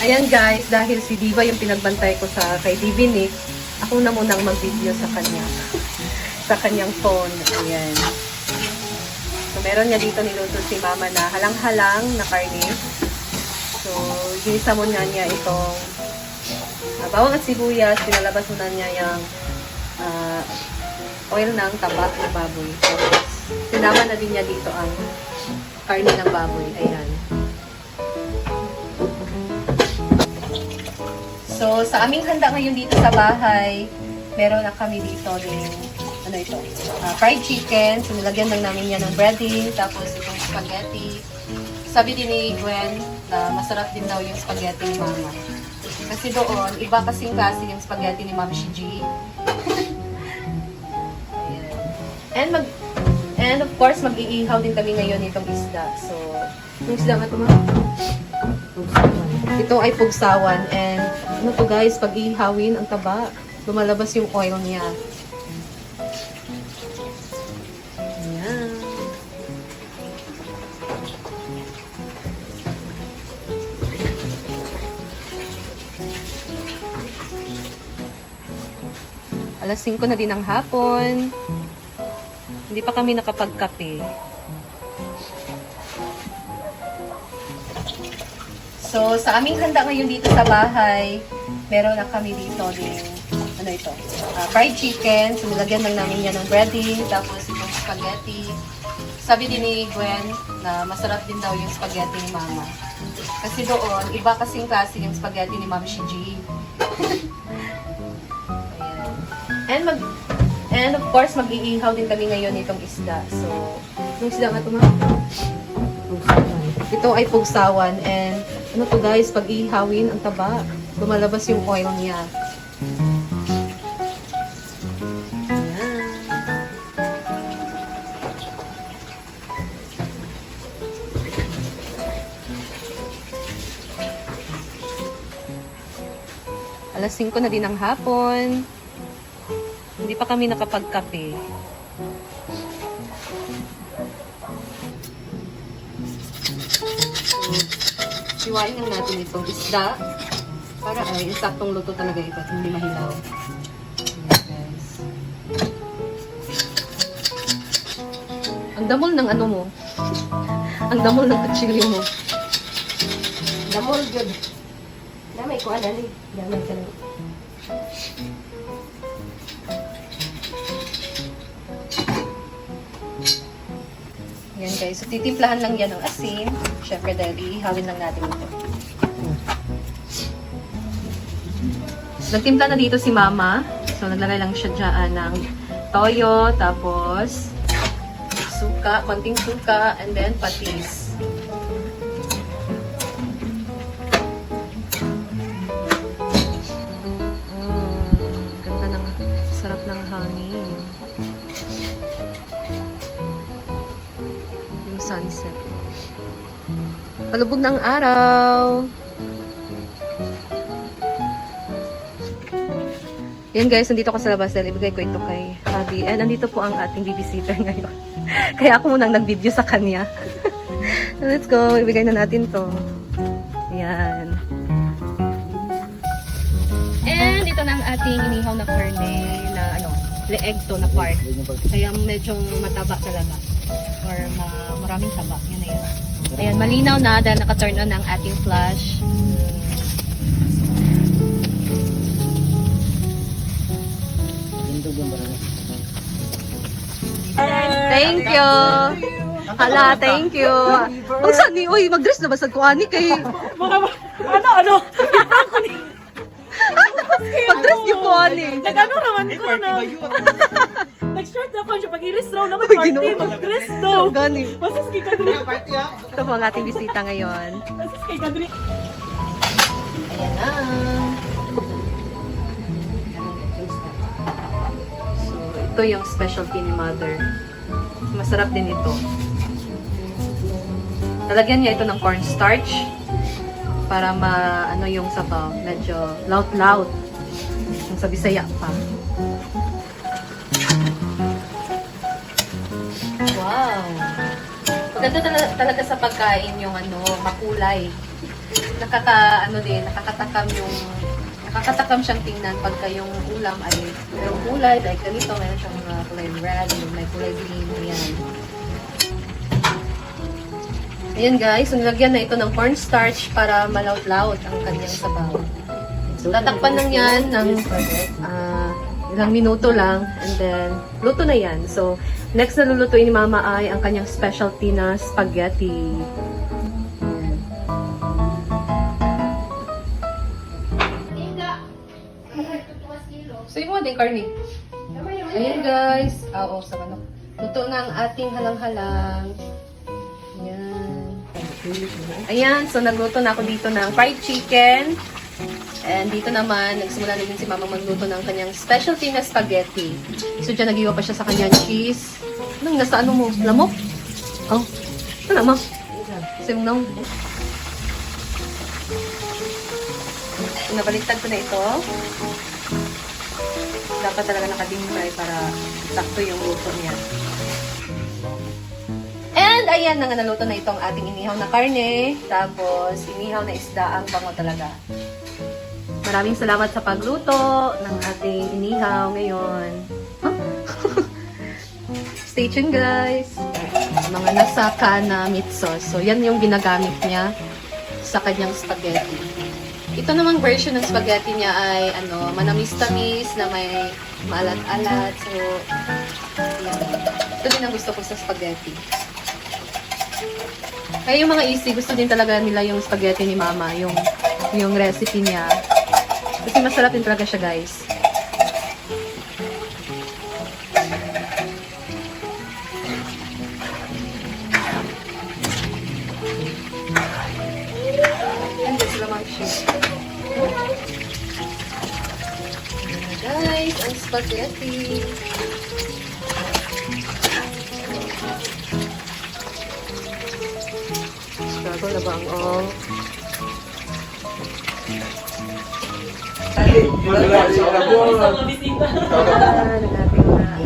Ayan guys, dahil si Diva yung pinagbantay ko sa kay Divinik, ako na munang mag-video sa kanya. sa kanyang phone. Ayan. So, meron niya dito niluto si Mama na halang-halang na karne. So, ginisa mo na niya itong uh, bawang at sibuyas. Pinalabas mo na niya yung ah, oil ng taba ng baboy. So, sinama na din niya dito ang karne ng baboy. Ayan. So, sa aming handa ngayon dito sa bahay, meron na kami dito din, ano ito, ah, fried chicken. So, nilagyan lang namin yan ng breading, tapos itong spaghetti. Sabi din ni Gwen na masarap din daw yung spaghetti ni Mama. Kasi doon, iba kasing klase yung spaghetti ni Ma'am Shiji. And mag and of course, mag-iihaw din kami ngayon itong isda. So, yung isda nga ito? Ito ay pugsawan and ano to guys, pag ihawin ang taba, lumalabas yung oil niya. Ayan. Alas 5 na din ng hapon. Hindi pa kami nakapagkape. So, sa aming handa ngayon dito sa bahay, meron na kami dito din, ano ito, ah, fried chicken. So, nilagyan lang namin yan ng breading, tapos itong spaghetti. Sabi din ni Gwen na masarap din daw yung spaghetti ni Mama. Kasi doon, iba kasing klase yung spaghetti ni Ma'am Shiji. And mag And of course, mag-iihaw din kami ngayon itong isda. So, yung isda nga ito? Ito ay pugsawan and ano to guys, pag ihawin ang taba, lumalabas yung oil niya. Alas 5 na din ng hapon. Hindi pa kami nakapagkape. Siwain lang natin itong isda. Para ay, saktong luto talaga ito at hindi mahilaw. Ang damol ng ano mo. Ang damol ng kutsilyo mo. Damol jud. Damay ko ana ni. Damay ka. Yan guys. So, titimplahan lang yan ng asin. Siyempre dahil ihawin lang natin ito. Nagtimpla na dito si mama. So, naglagay lang siya dyan ng toyo, tapos suka, konting suka, and then patis. Sunset. Palubog ng araw. Yan guys, nandito ko sa labas dahil ibigay ko ito kay Abby. And nandito po ang ating babysitter ngayon. Kaya ako munang nag-video sa kanya. Let's go, ibigay na natin to. Yan. And ito na ang ating inihaw na karne na ano, leeg to na part. Kaya medyo mataba talaga. Or ma- maraming taba. Yan na yan. Ayan, malinaw na dahil naka-turn on ang ating flash. Thank you. Hala, thank you. Ang sani, uy, mag-dress na ba sa kuani kay... Ano ano? Mag-dress yung kuani. Nagano naman ko na. Nag-short na ko siya pag iris raw naman Uy, party ginoo. mag-dress daw. Gani. Masas kay kadri. Ito po ang ating bisita ngayon. Masas kay kadri. Ayan na. So, ito yung specialty ni Mother. Masarap din ito. Talagyan niya ito ng cornstarch para ma ano yung sabaw, medyo loud-loud. Yung sa Bisaya pa. Wow! Maganda tala- talaga sa pagkain yung ano, makulay. nakaka, ano din, nakakatakam yung, nakakatakam siyang tingnan pagka yung ulam ay merong kulay, like ganito, meron siyang mga kulay red, may kulay green, ayan. Ayan guys, nilagyan na ito ng cornstarch para malaut-laut ang kanyang sabaw. So tatakpan lang yan ng ah, ilang minuto lang and then luto na yan. So next na lulutuin ni Mama ay ang kanyang specialty na spaghetti. So yung mga din karne. Ayan guys. Ah, Oo, sa manok. Luto na ang ating halang-halang. Ayan. Ayan, so nagluto na ako dito ng fried chicken. And dito naman, nagsimula na din si Mama magluto ng kanyang specialty na spaghetti. So dyan nagiwa pa siya sa kanyang cheese. Anong nasa ano mo? Lamok? Oh. Ano naman? Simnong. Nabaliktad ko na ito. Dapat talaga naka-dim fry para sakto yung luto niya. And ayan na nga naluto na itong ating inihaw na karne. Tapos inihaw na isda ang bango talaga. Maraming salamat sa pagluto ng ating inihaw ngayon. Huh? Stay tuned guys. Mga nasaka na meat sauce. So yan yung ginagamit niya sa kanyang spaghetti. Ito namang version ng spaghetti niya ay ano, manamis-tamis na may maalat-alat. So, yan. Ito din ang gusto ko sa spaghetti. Kaya yung mga easy, gusto din talaga nila yung spaghetti ni mama, yung, yung recipe niya. Kasi masarap din talaga siya, guys. Din sila mag-share. Guys, ang spaghetti. Struggle na ba ang all?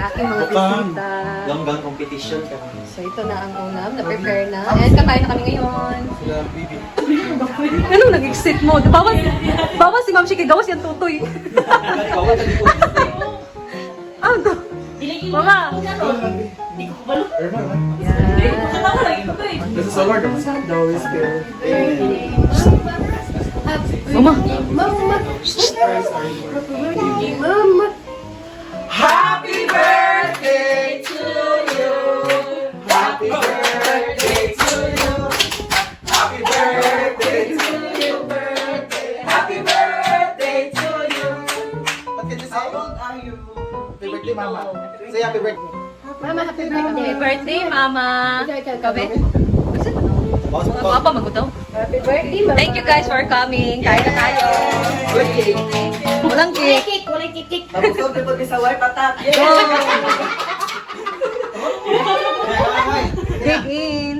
Aking mga bisita. Ganggang competition ka. So, ito na ang ulam. Na-prepare na. And kakain na kami ngayon. Anong nag-exit mo? Bawas, bawas si Ma'am Shiki. Gawas yan tutoy. Ano to? Mama! Yan. This is our though is still. Mama! Mama. Mama. Happy birthday to you. Happy birthday to you. Happy birthday to you. Birthday. Happy birthday to you. How old are you? Happy birthday, Mama. Say happy birthday. Mama, happy Happy birthday. birthday, Mama! Ikaw, ikaw, Kabe? Mga papa, magutaw. Happy birthday, Mama. Thank you guys for coming. Kain na tayo. Walang Walay cake. cake, walay cake, cake. Tapos ko tripod sa wife patat. Go! Dig in.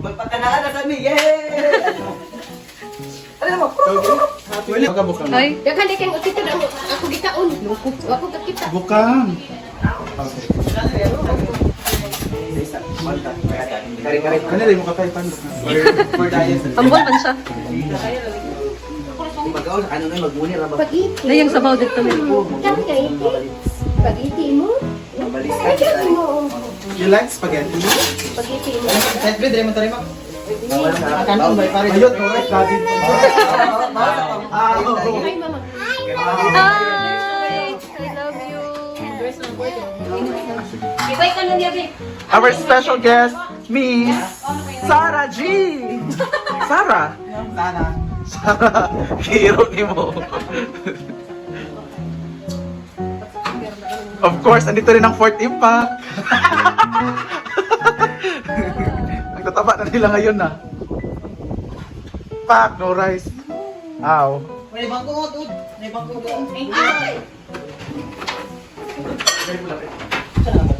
Magpakanaan na kami. Yay! Ano mo? Happy birthday. Ay, Daghan di kang utito na ako gitaon. Ako kakita. Bukang. Kari-kari. Kanila mo kakay pan. For diet. pambol man siya. Magaw sa ano na magmuni ra ba? Pag-iti. Sabaw dito. Pag-iti mo. Mabalis ka. Pag-iti mo. You like spaghetti? Pag-iti mo. Set bid re mo tari mo. Kanon ba pare? Ayun, correct daddy. Ah, Hi, Mama. Ibay ka nun niya, babe. Our special guest, Miss Sarah G. Sarah. Sarah. Sarah. Hero ni mo. Of course, andito rin ang Fort Impact. Nagtataba na nila ngayon na. Pack, no rice. Aw. May bangko ud. May bangko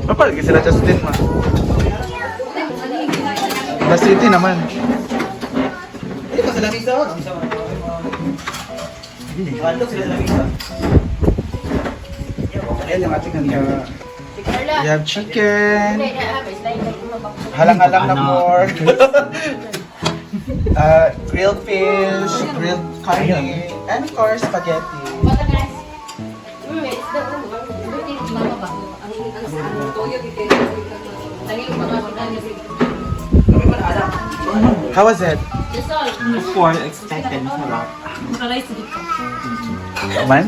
ud. Mapalagi sila Justin ma. La City naman. Dito sa lamisa. Lamisa. Walo sila sa lamisa. Ayan yung ating Carla. We have chicken. Hindi, na, Halang-halang na pork. uh, grilled fish, grilled carne, and of course, spaghetti. How was it? Of course, expected masarap. Roman?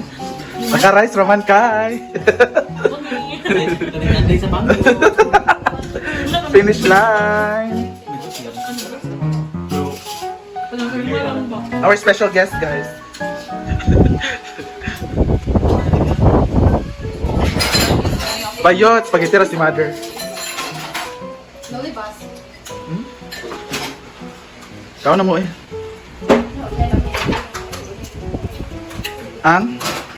Naka-rice, Roman Kai. Finish line. Our special guest, guys. Bayot, spaghetti si mother. Kau na mo eh. Ang